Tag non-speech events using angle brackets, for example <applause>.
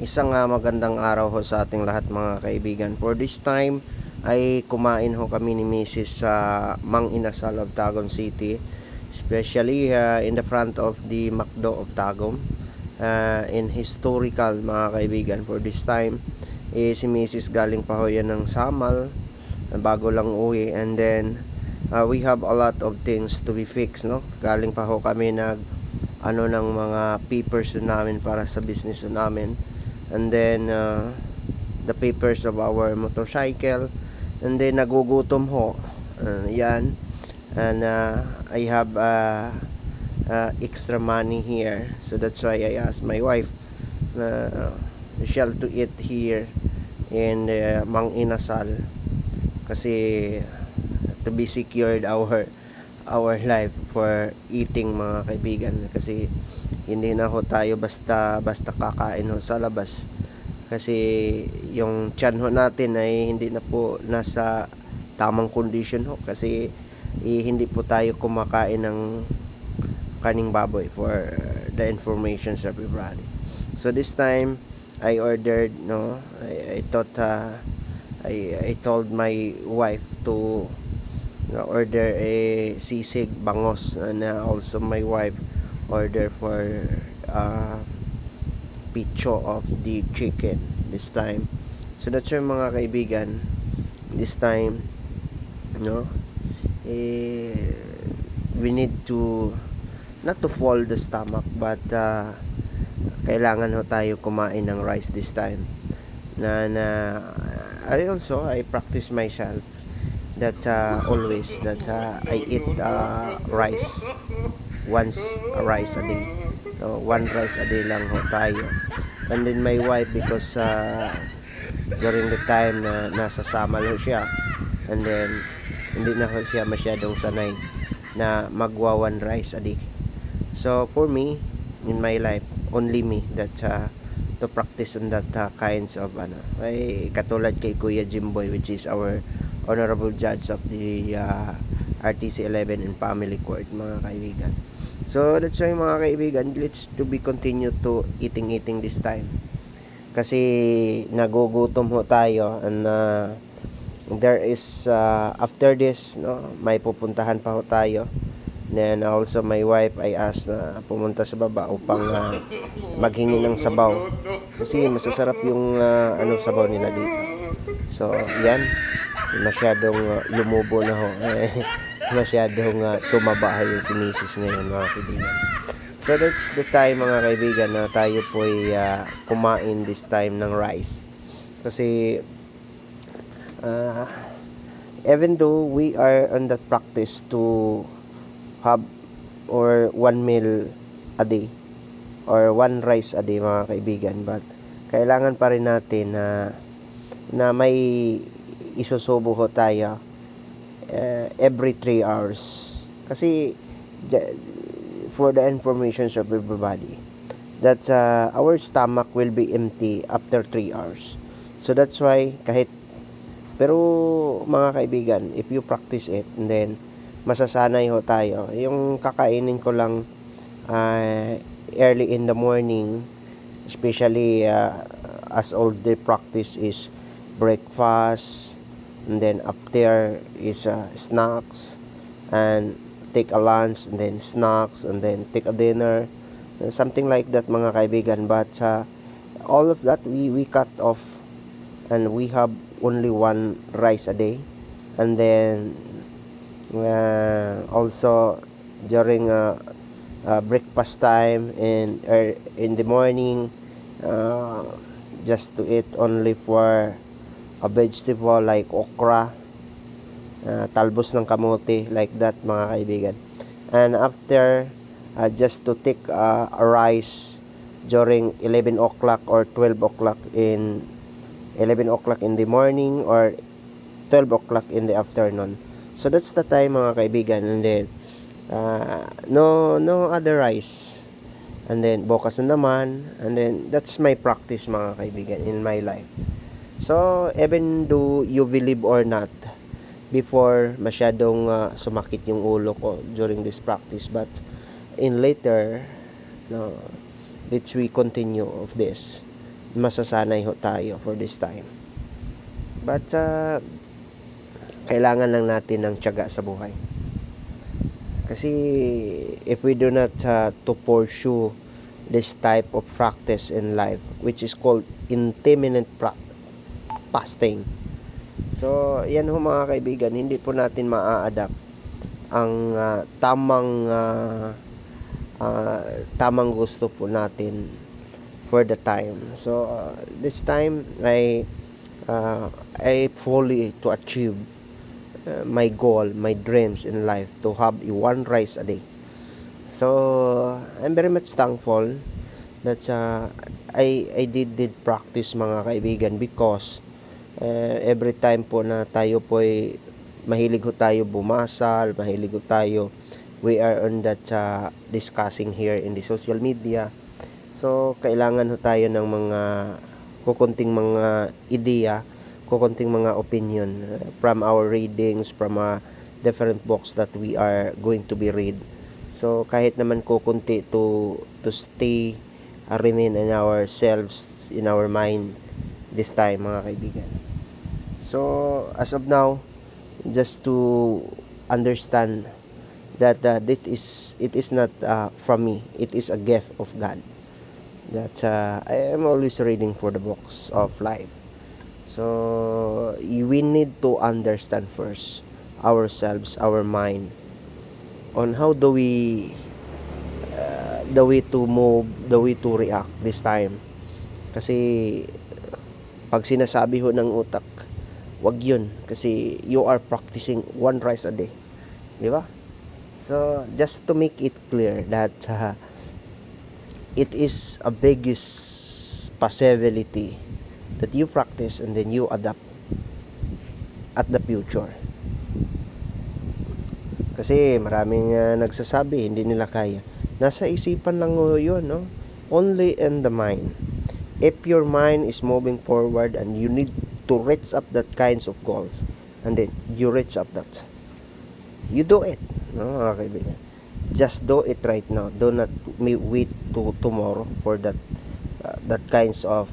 Isang ah, magandang araw ho sa ating lahat mga kaibigan. For this time ay kumain ho kami ni Mrs. sa Mang Inasal of Tagum City. Especially ah, in the front of the Macdo of Tagum. Ah, in historical mga kaibigan. For this time eh, si Mrs. galing pa ho yan ng Samal. Bago lang uwi. And then ah, we have a lot of things to be fixed. No? Galing pa ho kami nag ano ng mga papers namin para sa business namin and then uh, the papers of our motorcycle. And then nagugutom ho. Uh, yan. And uh, I have uh, uh, extra money here. So that's why I asked my wife uh, shall to eat here in uh, Mang Inasal. Kasi to be secured our our life for eating mga kaibigan. Kasi hindi na ho tayo basta basta kakain ho sa labas. Kasi yung tiyan ho natin ay hindi na po nasa tamang condition ho. Kasi eh, hindi po tayo kumakain ng kaning baboy for the information of everybody so this time I ordered no I, I thought uh, I, I told my wife to order a sisig bangos and also my wife order for uh, picho of the chicken this time. So that's yung mga kaibigan this time no? Eh, we need to not to fall the stomach but uh, kailangan ho tayo kumain ng rice this time. Na na I also I practice myself that uh, always that uh, I eat uh, rice. Once a rice a day. No, one rice a day lang ho tayo. And then my wife because uh, during the time na nasa Samal ho siya and then hindi na ho siya masyadong sanay na magwa one rice a day. So for me in my life only me that uh, to practice on that uh, kinds of ano ay katulad kay Kuya Jimboy which is our honorable judge of the uh, RTC 11 and family court mga kaibigan. So that's why mga kaibigan let's to be continue to eating eating this time. Kasi nagugutom ho tayo and uh, there is uh, after this no may pupuntahan pa ho tayo. Then also my wife I asked na pumunta sa baba upang uh, maghingi ng sabaw. Kasi masasarap yung uh, ano sabaw nila dito. So yan masyadong uh, lumubo na ho <laughs> masyadong uh, tumaba yung si Mrs. ngayon mga kaibigan so that's the time mga kaibigan na tayo po ay uh, kumain this time ng rice kasi uh, even though we are on the practice to have or one meal a day or one rice a day mga kaibigan but kailangan pa rin natin na na may isusubo ho tayo uh, every 3 hours. Kasi for the information of everybody that uh, our stomach will be empty after 3 hours. So that's why kahit pero mga kaibigan if you practice it and then masasanay ho tayo. Yung kakainin ko lang uh, early in the morning especially uh, as all the practice is breakfast and then up there is uh, snacks and take a lunch and then snacks and then take a dinner. Uh, something like that mga kaibigan. But uh, all of that we we cut off and we have only one rice a day. And then uh, also during uh, uh, breakfast time in er, in the morning uh, just to eat only for a vegetable like okra uh, talbos ng kamote like that mga kaibigan. And after uh, just to take uh, a rice during 11 o'clock or 12 o'clock in 11 o'clock in the morning or 12 o'clock in the afternoon. So that's the time mga kaibigan. And then uh, no no other rice. And then bukas na naman. And then that's my practice mga kaibigan in my life so even though you believe or not before masyadong uh, sumakit yung ulo ko during this practice but in later no let's we continue of this masasanay ho tayo for this time. But uh, kailangan lang natin ng tiyaga sa buhay. Kasi if we do not uh, to pursue this type of practice in life which is called intermittent pra- fasting. So, yan ho mga kaibigan, hindi po natin maa-adapt ang ah, tamang ah, ah, tamang gusto po natin for the time. So, uh, this time I uh, I fully to achieve uh, my goal, my dreams in life to have one rice a day. So, I'm very much thankful that uh, I I did did practice mga kaibigan because uh, every time po na tayo po ay mahilig ho tayo bumasal, mahilig ho tayo we are on that uh, discussing here in the social media. So, kailangan ho tayo ng mga kukunting mga ideya, kukunting mga opinion uh, from our readings, from uh, different books that we are going to be read. So, kahit naman kukunti to to stay uh, remain in ourselves, in our mind this time, mga kaibigan. So, as of now, just to understand that uh, it is it is not uh, from me. It is a gift of god. That uh, i am always reading for the books of life. So we need to understand first ourselves our mind on how do we uh, the way to move the way to react this time. Kasi pag sinasabi ho ng utak wag yun kasi you are practicing one rice a day di ba So, just to make it clear that <laughs> uh, it is a biggest possibility that you practice and then you adapt at the future. Kasi maraming uh, nagsasabi, hindi nila kaya. Nasa isipan lang yun, no? Only in the mind. If your mind is moving forward and you need to reach up that kinds of goals, and then you reach up that, you do it. No, mga kaibigan. Just do it right now. Do not wait to tomorrow for that uh, that kinds of